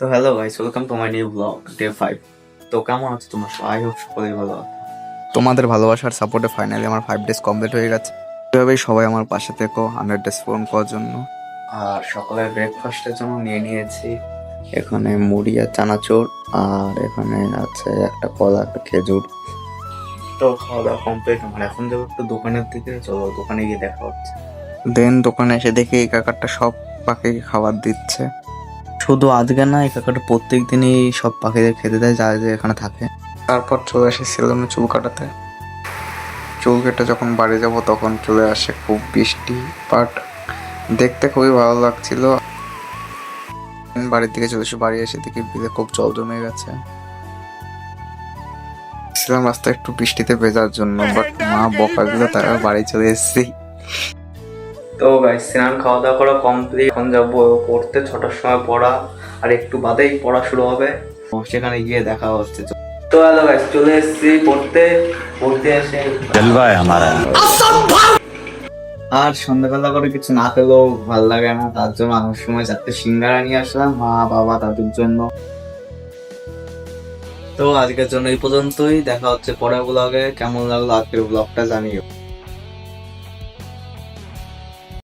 তো hello guys welcome to my new blog day five তো কেমন আছো তোমরা? আই হোপ সকলেই ভালো আছো। তোমাদের ভালোবাসার সাপোর্টে ফাইনালি আমার ফাইভ ডেজ কমপ্লিট হয়ে গেছে। এভাবেই সবাই আমার পাশে থেকো হান্ড্রেড ডেজ পূরণ করার জন্য। আর সকালের ব্রেকফাস্টের জন্য নিয়ে নিয়েছি। এখানে মুড়ি আর চানাচুর আর এখানে আছে একটা কলা একটা খেজুর। তো খাওয়া দাওয়া কমপ্লিট আমার। এখন যাব একটু দোকানের দিকে চলো দোকানে গিয়ে দেখা হচ্ছে। দেন দোকানে এসে দেখি এই কাকারটা সব পাখিকে খাবার দিচ্ছে। শুধু আজকে না এই কাকাটা প্রত্যেক দিনই সব পাখিদের খেতে দেয়, যা যে এখানে থাকে। তারপর চলে আসি সেলুনে চুল কাটাতে। চুল কেটে যখন বাড়ি যাব, তখন চলে আসে খুব বৃষ্টি বাট দেখতে খুবই ভালো লাগছিল। বাড়ির দিকে চলে এসে বাড়ি এসে দেখি বিলে খুব জল জমে গেছে। ছিলাম রাস্তায় একটু বৃষ্টিতে ভেজার জন্য বাট মা বকা দিল তারা বাড়ি চলে এসেছি। তো গাই স্নান খাওয়া দাওয়া করা কমপ্লিট এখন যাব পড়তে ছটার সময় পড়া আর একটু বাদেই পড়া শুরু হবে। সেখানে গিয়ে দেখা হচ্ছে। তো হ্যালো গাইস চলে এসেছি পড়তে। পড়তে এসে আর সন্ধ্যাবেলা করে কিছু না পেলেও ভালো লাগে না। তার জন্য আমার সময় চারটে সিঙ্গারা নিয়ে আসলাম মা বাবা তাদের জন্য। তো আজকের জন্য এই পর্যন্তই। দেখা হচ্ছে পরে ব্লগে কেমন লাগল আজকের ব্লগটা জানিও।